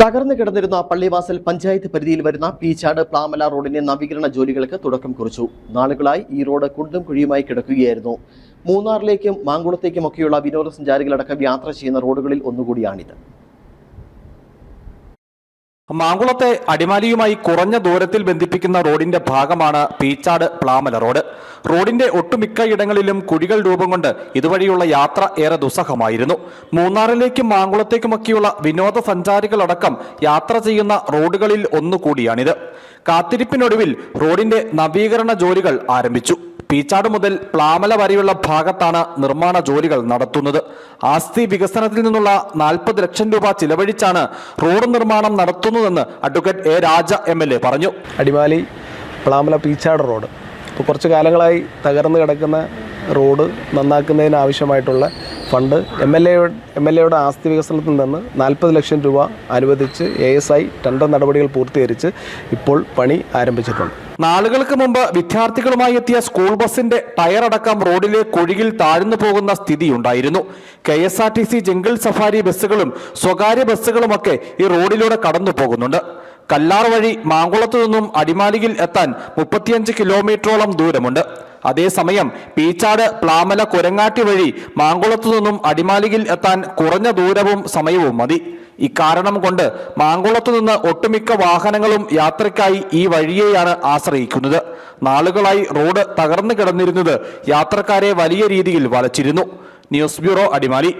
തകർന്നു കിടന്നിരുന്ന പള്ളിവാസൽ പഞ്ചായത്ത് പരിധിയിൽ വരുന്ന പീച്ചാട് പ്ലാമല റോഡിന്റെ നവീകരണ ജോലികൾക്ക് തുടക്കം കുറിച്ചു. നാളുകളായി ഈ റോഡ് കുണ്ടും കുഴിയുമായി കിടക്കുകയായിരുന്നു. മൂന്നാറിലേക്കും മാങ്കുളത്തേക്കുമൊക്കെയുള്ള വിനോദസഞ്ചാരികളടക്കം യാത്ര ചെയ്യുന്ന റോഡുകളിൽ ഒന്നുകൂടിയാണിത്. മാങ്കുളത്തെ അടിമാലിയുമായി കുറഞ്ഞ ദൂരത്തിൽ ബന്ധിപ്പിക്കുന്ന റോഡിന്റെ ഭാഗമാണ് പീച്ചാട് പ്ലാമല റോഡ്. റോഡിന്റെ ഒട്ടുമിക്ക ഇടങ്ങളിലും കുഴികൾ രൂപം കൊണ്ട് ഇതുവഴിയുള്ള യാത്ര ഏറെ ദുസ്സഹമായിരുന്നു. മൂന്നാറിലേക്കും മാങ്കുളത്തേക്കുമൊക്കെയുള്ള വിനോദസഞ്ചാരികളടക്കം യാത്ര ചെയ്യുന്ന റോഡുകളിൽ ഒന്നുകൂടിയാണിത്. കാത്തിരിപ്പിനൊടുവിൽ റോഡിന്റെ നവീകരണ ജോലികൾ ആരംഭിച്ചു. പീച്ചാട് മുതൽ പ്ലാമല വരെയുള്ള ഭാഗത്താണ് നിർമ്മാണ ജോലികൾ നടത്തുന്നത്. ആസ്തി വികസനത്തിൽ നിന്നുള്ള നാൽപ്പത് ലക്ഷം രൂപ ചിലവഴിച്ചാണ് റോഡ് നിർമ്മാണം നടത്തുന്നതെന്ന് advocate A Raja M L A പറഞ്ഞു. അടിമാലി പ്ലാമല പീച്ചാട് റോഡ്. ഇപ്പോൾ കുറച്ച് കാലങ്ങളായി തകർന്നു കിടക്കുന്ന റോഡ് നന്നാക്കുന്നതിന് ആവശ്യമായിട്ടുള്ള fund M L A M L എയുടെ ആസ്തി വികസനത്തിൽ നിന്ന് നാൽപ്പത് ലക്ഷം രൂപ അനുവദിച്ച് എ എസ് ഐ ടെൻഡർ നടപടികൾ പൂർത്തീകരിച്ച് ഇപ്പോൾ പണി ആരംഭിച്ചിട്ടുണ്ട്. നാളുകൾക്ക് മുമ്പ് വിദ്യാർത്ഥികളുമായി എത്തിയ സ്കൂൾ ബസിന്റെ ടയറടക്കം റോഡിലെ കുഴിയിൽ താഴ്ന്നു പോകുന്ന സ്ഥിതിയുണ്ടായിരുന്നു. K S R T C jungle safari ബസ്സുകളും സ്വകാര്യ ബസ്സുകളുമൊക്കെ ഈ റോഡിലൂടെ കടന്നു പോകുന്നുണ്ട്. കല്ലാർ വഴി മാങ്കുളത്തു നിന്നും അടിമാലിയിൽ എത്താൻ മുപ്പത്തിയഞ്ച് കിലോമീറ്ററോളം ദൂരമുണ്ട്. അതേസമയം പീച്ചാട് പ്ലാമല കുരങ്ങാട്ടി വഴി മാങ്കുളത്തു നിന്നും അടിമാലിയിൽ എത്താൻ കുറഞ്ഞ ദൂരവും സമയവും മതി. ഇക്കാരണം കൊണ്ട് മാങ്കുളത്തു നിന്ന് ഒട്ടുമിക്ക വാഹനങ്ങളും യാത്രയ്ക്കായി ഈ വഴിയെയാണ് ആശ്രയിക്കുന്നത്. നാളുകളായി റോഡ് തകർന്നു കിടന്നിരുന്നത് യാത്രക്കാരെ വലിയ രീതിയിൽ വലച്ചിരുന്നു. News bureau Adimali.